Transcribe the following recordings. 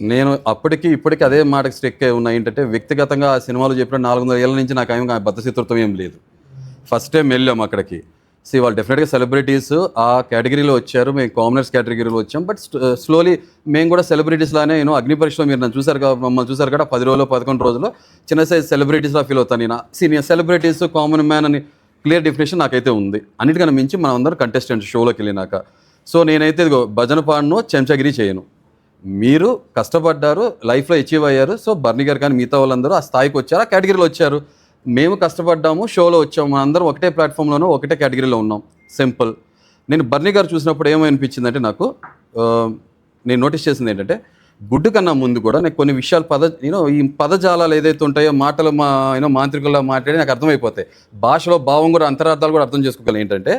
నేను అప్పటికి ఇప్పటికి అదే మాటకి స్టెక్ అయి ఏంటంటే వ్యక్తిగతంగా ఆ సినిమాలో చెప్పిన నాలుగు వందల ఏళ్ళ నుంచి నాకు ఏమి బద్ధశత్రుత్వం ఏం లేదు. ఫస్ట్ టైం వెళ్ళాం అక్కడికి. సి వాళ్ళు డెఫినెట్గా సెలబ్రిటీస్ ఆ కేటగిరీలో వచ్చారు. మేము కామనర్స్ కేటగిరీలో వచ్చాం. బట్ స్లోలీ మేము కూడా సెలబ్రిటీస్ లానే నేను అగ్ని పరీక్షలో మీరు నన్ను చూసారు కదా మమ్మల్ని చూసారు కదా పది రోజులు పదకొండు రోజులు. చిన్న సైజ్ సెలబ్రిటీస్లా ఫీల్ అవుతాను నేను. సీనియర్ సెలబ్రిటీస్ కామన్ మ్యాన్ అని క్లియర్ డెఫినేషన్ నాకైతే ఉంది. అన్నిటికన్నా మించి మనం అందరం కంటెస్టెంట్ షోలోకి వెళ్ళినాక. సో నేనైతే ఇదిగో భజన పాడను చెంచగిరి చేయను. మీరు కష్టపడ్డారు లైఫ్లో అచీవ్ అయ్యారు. సో బర్నీ గారు కానీ మిగతా వాళ్ళందరూ ఆ స్థాయికి వచ్చారు ఆ కేటగిరీలో వచ్చారు. మేము కష్టపడ్డాము షోలో వచ్చాము మనందరం ఒకటే ప్లాట్ఫామ్లోనూ ఒకటే కేటగిరీలో ఉన్నాం. సింపుల్ నేను బర్నీ గారు చూసినప్పుడు ఏమనిపించిందంటే నాకు నేను నోటీస్ చేసింది ఏంటంటే గుడ్డు కన్నా ముందు కూడా నాకు కొన్ని విషయాలు పద యూనో ఈ పదజాలాలు ఏదైతే ఉంటాయో మాటలు మా యూనో మాంత్రికుల్లో మాట్లాడి నాకు అర్థమైపోతాయి. భాషలో భావం కూడా అంతరార్థాలు కూడా అర్థం చేసుకోగలం ఏంటంటే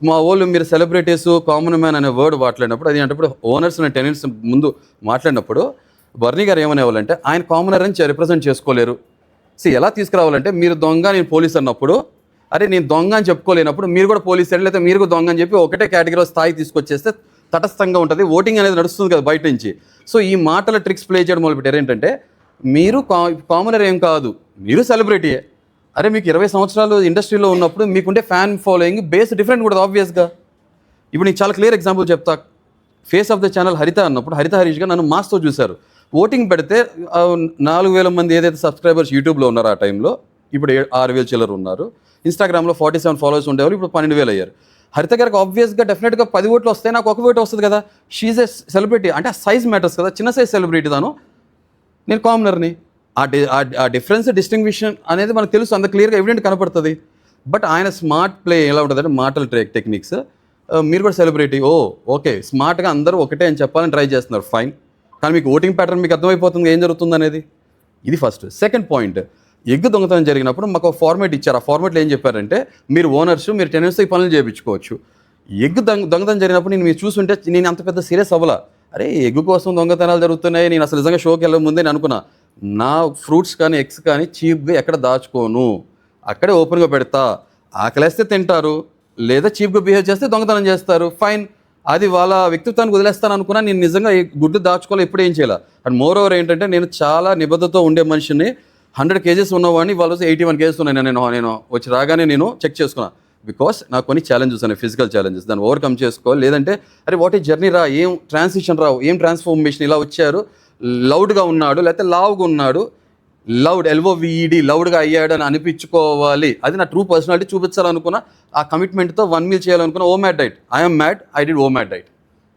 మా వాళ్ళు మీరు సెలబ్రిటీస్ కామన్ మ్యాన్ అనే వర్డ్ మాట్లాడినప్పుడు అది అంటే ఓనర్స్ అనే టెనెంట్స్ ముందు మాట్లాడినప్పుడు బర్నీ గారు ఏమనేవాళ్ళంటే ఆయన కామనర్ అని రిప్రజెంట్ చేసుకోలేరు. సో ఎలా తీసుకురావాలంటే మీరు దొంగ నేను పోలీస్ అన్నప్పుడు అరే నేను దొంగ అని చెప్పుకోలేనప్పుడు మీరు కూడా పోలీస్ అండి లేకపోతే మీరు కూడా దొంగ అని చెప్పి ఒకటే కేటగిరీలో స్థాయి తీసుకొచ్చేస్తే తటస్థంగా ఉంటుంది. ఓటింగ్ అనేది నడుస్తుంది కదా బయట నుంచి. సో ఈ మాటల ట్రిక్స్ ప్లే చేయడం మొదలుపెట్టారు. ఏంటంటే మీరు కా కామనర్ ఏం కాదు మీరు సెలబ్రిటీయే అరే మీకు ఇరవై సంవత్సరాలు ఇండస్ట్రీలో ఉన్నప్పుడు మీకుంటే ఫ్యాన్ ఫాలోయింగ్ బేస్ డిఫరెంట్ కూడా ఆబ్వియస్గా ఇప్పుడు నీకు చాలా క్లియర్ ఎగ్జాంపుల్ చెప్తా. Face of the channel Haritha అన్నప్పుడు హరిత హరీష్గా నన్ను మాస్తో చూశారు. ఓటింగ్ పెడితే నాలుగు వేల మంది ఏదైతే సబ్స్క్రైబర్స్ యూట్యూబ్లో ఉన్నారో ఆ టైంలో ఇప్పుడు ఆరు వేలు చిల్లర ఉన్నారు. ఇన్స్టాగ్రామ్లో ఫార్టీ సెవెన్ ఫాలోవర్స్ ఉండేవారు ఇప్పుడు పన్నెండు వేలు అయ్యారు. హరిత గారికి ఆబ్వియస్గా డెఫినెట్గా పది ఓట్లు వస్తే నాకు ఒక ఓటు వస్తుంది కదా. షీజ్ ఏ సెలబ్రిటీ అంటే ఆ సైజ్ మ్యాటర్స్ కదా. చిన్న సైజ్ సెలబ్రిటీ తాను. నేను కామనర్ని. ఆ డిఫరెన్స్ డిస్టింగ్విషన్ అనేది మనకు తెలుసు అంత క్లియర్గా ఎవిడెంట్ కనపడుతుంది. బట్ ఆయన స్మార్ట్ ప్లే ఎలా ఉంటుందంటే మాటల ట్రే టెక్నిక్స్ uh, మీరు కూడా సెలబ్రిటీ ఓ ఓకే స్మార్ట్గా అందరూ ఒకటే అని చెప్పాలని ట్రై చేస్తున్నారు ఫైన్ కానీ మీకు ఓటింగ్ ప్యాటర్న్ మీకు అర్థమైపోతుంది ఏం జరుగుతుంది అనేది. ఇది ఫస్ట్ సెకండ్ పాయింట్ ఎగ్గు దొంగతనం జరిగినప్పుడు మాకు ఒక ఫార్మేట్ ఇచ్చారు. ఆ ఫార్మేట్లో ఏం చెప్పారంటే మీరు ఓనర్స్ మీరు టెనెన్స్ ఈ పనులు చేయించుకోవచ్చు ఎగ్గు దొంగ దొంగతనం జరిగినప్పుడు నేను మీరు చూసుంటే నేను అంత పెద్ద సీరియస్ అవ్వాల. అరే ఎగ్గు కోసం దొంగతనాలు జరుగుతున్నాయి నేను అసలు నిజంగా షోకి వెళ్ళే ముందే నేను అనుకున్నా. నా ఫ్రూట్స్ కానీ ఎగ్స్ కానీ చీప్గా ఎక్కడ దాచుకోను. అక్కడే ఓపెన్గా పెడతా. ఆకలేస్తే తింటారు లేదా చీప్గా బిహేవ్ చేస్తే దొంగతనం చేస్తారు. ఫైన్ అది వాళ్ళ వ్యక్తిత్వానికి వదిలేస్తాను అనుకున్నా నేను నిజంగా ఈ గుడ్డు దాచుకోవాలి ఎప్పుడు ఏం చేయాలి? అండ్ మోర్ ఓవర్ ఏంటంటే నేను చాలా నిబద్ధతో ఉండే మనిషిని హండ్రెడ్ కేజెస్ ఉన్నవాడిని వాళ్ళు ఎయిటీ వన్ కేజెస్ ఉన్నాయి. నేను నేను వచ్చి రాగానే నేను చెక్ చేసుకున్నా. బికాస్ నాకు కొన్ని ఛాలెంజెస్ ఉన్నాయి ఫిజికల్ ఛాలెంజెస్ దాన్ని ఓవర్కమ్ చేసుకోవాలి లేదంటే అరే వాట్ ఈ జర్నీ రా ఏం ట్రాన్సిషన్ రావు ఏం ట్రాన్స్ఫర్మేషన్ ఇలా వచ్చారు లౌడ్గా ఉన్నాడు లేకపోతే లావుగా ఉన్నాడు లౌడ్ ఎల్ఓవిఈడి లౌడ్గా అయ్యాడు అని అనిపించుకోవాలి. అది నా ట్రూ పర్సనాలిటీ చూపించాలనుకున్న ఆ కమిట్మెంట్తో వన్ మీల్ చేయాలనుకున్న OMAD diet I'm mad I did OMAD diet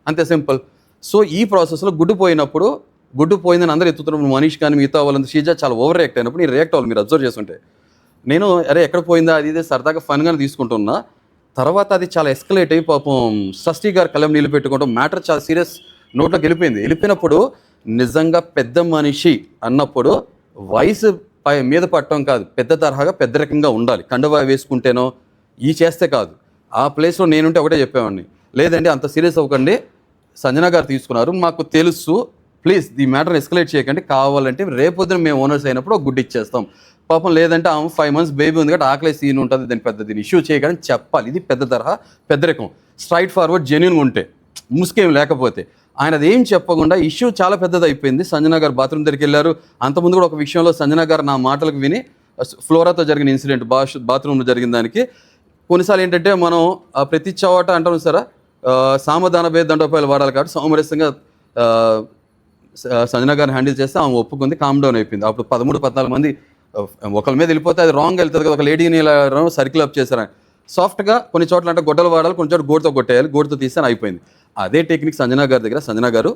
అంతే సింపుల్ సో ఈ ప్రాసెస్లో గుడ్డు పోయినప్పుడు గుడ్డు పోయిందని అందరూ ఎత్తుతున్నప్పుడు మనీష్ కానీ మిగతా వాళ్ళంతా షీజా చాలా ఓవర్ రియాక్ట్ అయినప్పుడు నేను రియాక్ట్ అవ్వాలి మీరు అబ్జర్వ్ చేస్తుంటే. నేను అరే ఎక్కడ పోయిందా? అది ఇది సరదాగా ఫన్గానే తీసుకుంటున్నా. తర్వాత అది చాలా ఎస్కలేట్ అయ్యి పాపం షష్ఠీ గారు కలం నీళ్ళు పెట్టుకుంటాం మ్యాటర్ చాలా సీరియస్ నోట్లోకి వెళ్ళిపోయింది వెళ్ళిపోయినప్పుడు నిజంగా పెద్ద మనిషి అన్నప్పుడు వయసు పై మీద పట్టడం కాదు పెద్ద తరహాగా పెద్ద రకంగా ఉండాలి. కండువా వేసుకుంటేనో ఈ చేస్తే కాదు. ఆ ప్లేస్లో నేనుంటే ఒకటే చెప్పేవాడిని. లేదండి అంత సీరియస్ అవ్వకండి. సంజన గారు తీసుకున్నారు. మాకు తెలుసు ప్లీజ్ ఈ మ్యాటర్ ఎస్కలేట్ చేయకండి. కావాలంటే రేపొద్దున మేము ఓనర్స్ అయినప్పుడు ఒక ఇచ్చేస్తాం. పాపం లేదంటే ఆమె ఫైవ్ మంత్స్ బేబీ ఉంది కాబట్టి ఆకలి సీన్ ఉంటుంది దాని పెద్ద దీన్ని ఇష్యూ చేయకని చెప్పాలి. ఇది పెద్ద తరహా పెద్ద రకం. స్ట్రైట్ ఫార్వర్డ్ జెన్యున్గా ఉంటే ముసుకేం లేకపోతే. ఆయన అది ఏం చెప్పకుండా ఇష్యూ చాలా పెద్దది అయిపోయింది సంజన గారు బాత్రూమ్ దగ్గరికి వెళ్ళారు. అంతకుముందు కూడా ఒక విషయంలో సంజన గారు నా మాటలకు విని ఫ్లోరాతో జరిగిన ఇన్సిడెంట్ బాష్ బాత్రూంలో జరిగిన దానికి. కొన్నిసార్లు ఏంటంటే మనం ప్రతి చోట అంటాం సరే సామధాన భేద దండోపాయాలు వాడాలి కాబట్టి సౌమరస్యంగా సంజన గారిని హ్యాండిల్ చేస్తే ఆమె ఒప్పుకుంది కామ్ డౌన్ అయిపోయింది. అప్పుడు పదమూడు పద్నాలుగు మంది ఒకరి ఒకళ్ళ మీద వెళ్ళిపోతే అది రాంగ్ వెళ్తుంది కదా ఒక లేడీని ఇలా సర్కిల్ అప్ చేశారని సాఫ్ట్గా కొన్ని చోట్ల అంటే గొడ్డలు వాడాలి కొన్ని చోట్ల గోడతో కొట్టేయాలి గోడతో తీస్తే అయిపోయింది. అదే టెక్నిక్ సంజన గారి దగ్గర. సంజన గారు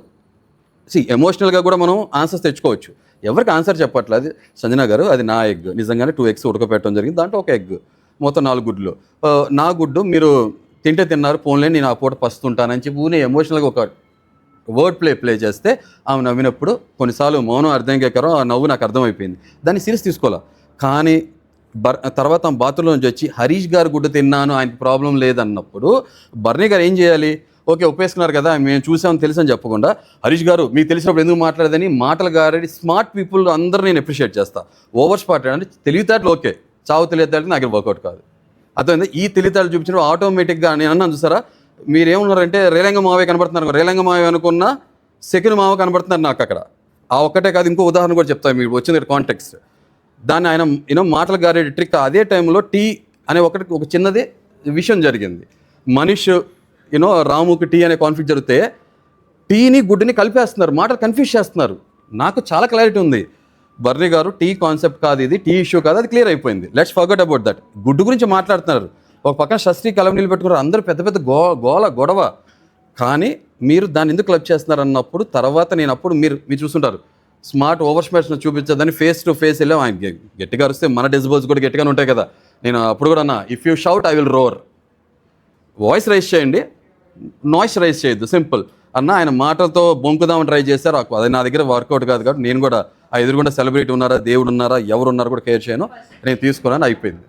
సి ఎమోషనల్గా కూడా మనం ఆన్సర్స్ తెచ్చుకోవచ్చు. ఎవరికి ఆన్సర్ చెప్పట్లేదు? సంజన గారు అది నా ఎగ్ నిజంగానే టూ ఎగ్స్ ఉడకపెట్టడం జరిగింది. దాంట్లో ఒక ఎగ్ మొత్తం నాలుగు గుడ్లు. నా గుడ్డు మీరు తింటే తిన్నారు పోన్లే నేను ఆ పూట పస్తుంటానని చెప్పి ఊనే ఎమోషనల్గా ఒక వర్డ్ ప్లే ప్లే చేస్తే ఆమె నవ్వినప్పుడు కొన్నిసార్లు మౌనం అర్థం కేకరం ఆ నవ్వు నాకు అర్థమైపోయింది. దాన్ని సీరియస్ తీసుకోవాలి? కానీ బర్ తర్వాత బాత్రూంలో నుంచి వచ్చి హరీష్ గారు గుడ్డు తిన్నాను ఆయనకి ప్రాబ్లం లేదన్నప్పుడు బర్నీ గారు ఏం చేయాలి? ఓకే ఒప్పేసుకున్నారు కదా మేము చూసాం తెలుసని చెప్పకుండా. హరీష్ గారు మీకు తెలిసినప్పుడు ఎందుకు మాట్లాడదని మాటలు గారడి స్మార్ట్ పీపుల్ అందరూ నేను అప్రిషియేట్ చేస్తా. ఓవర్ స్పాట్ అంటే తెలివితేటలు ఓకే. చావు తెలివితేటలు నాకు వర్కౌట్ కాదు. అర్థమైంది? ఈ తెలివితేటలు చూపించడం ఆటోమేటిక్గా నేను అన్నాను చూసారా? మీరేమన్నారంటే రేలంగ మావే కనబడుతున్నారు రేలంగ మావే అనుకున్న సెకండ్ మావ కనబడుతున్నారు నాకు అక్కడ. ఆ ఒక్కటే కాదు ఇంకో ఉదాహరణ కూడా చెప్తాను మీరు వచ్చింది కాంటెక్స్ట్ దాన్ని ఆయన యూనో మాటలు గారే ట్రిక్ అదే టైంలో టీ అనే ఒకటి ఒక చిన్నది విషయం జరిగింది. మనిష్ యూనో రాముకి టీ అనే కాన్ఫ్లిక్ట్ జరిగితే టీని గుడ్డుని కలిపేస్తున్నారు. మాటలు కన్ఫ్యూజ్ చేస్తున్నారు. నాకు చాలా క్లారిటీ ఉంది. బర్రీ గారు టీ కాన్సెప్ట్ కాదు ఇది టీ ఇష్యూ కాదు అది క్లియర్ అయిపోయింది. లెట్స్ ఫర్గట్ అబౌట్ దట్ గుడ్డు గురించి మాట్లాడుతున్నారు. ఒక పక్కన షష్ఠి కలం నీళ్ళు పెట్టుకున్నారు అందరూ పెద్ద పెద్ద గో గోల గొడవ. కానీ మీరు దాన్ని ఎందుకు క్లబ్ చేస్తున్నారు అన్నప్పుడు తర్వాత నేను అప్పుడు మీరు మీరు చూస్తుంటారు. స్మార్ట్ ఓవర్ స్మాష్ చూపించదని ఫేస్ టు ఫేస్ వెళ్ళాం. ఆయన గట్టిగా అరిస్తే మన డిజిబుల్స్ కూడా గట్టిగానే ఉంటాయి కదా. నేను అప్పుడు కూడా అన్నా if you shout I will roar voice raise చేయండి. నాయిస్ రైజ్ చేయొద్దు. సింపుల్. అన్న ఆయన మాటలతో బొంకుదామని ట్రై చేశారు. ఆ- అది నా దగ్గర వర్కౌట్ కాదు కాబట్టి నేను కూడా ఆ ఎదురుగుండా సెలబ్రిటీ ఉన్నారా దేవుడు ఉన్నారా ఎవరు ఉన్నారా కూడా కేర్ చేయను. నేను తీసుకున్నాను అయిపోయింది.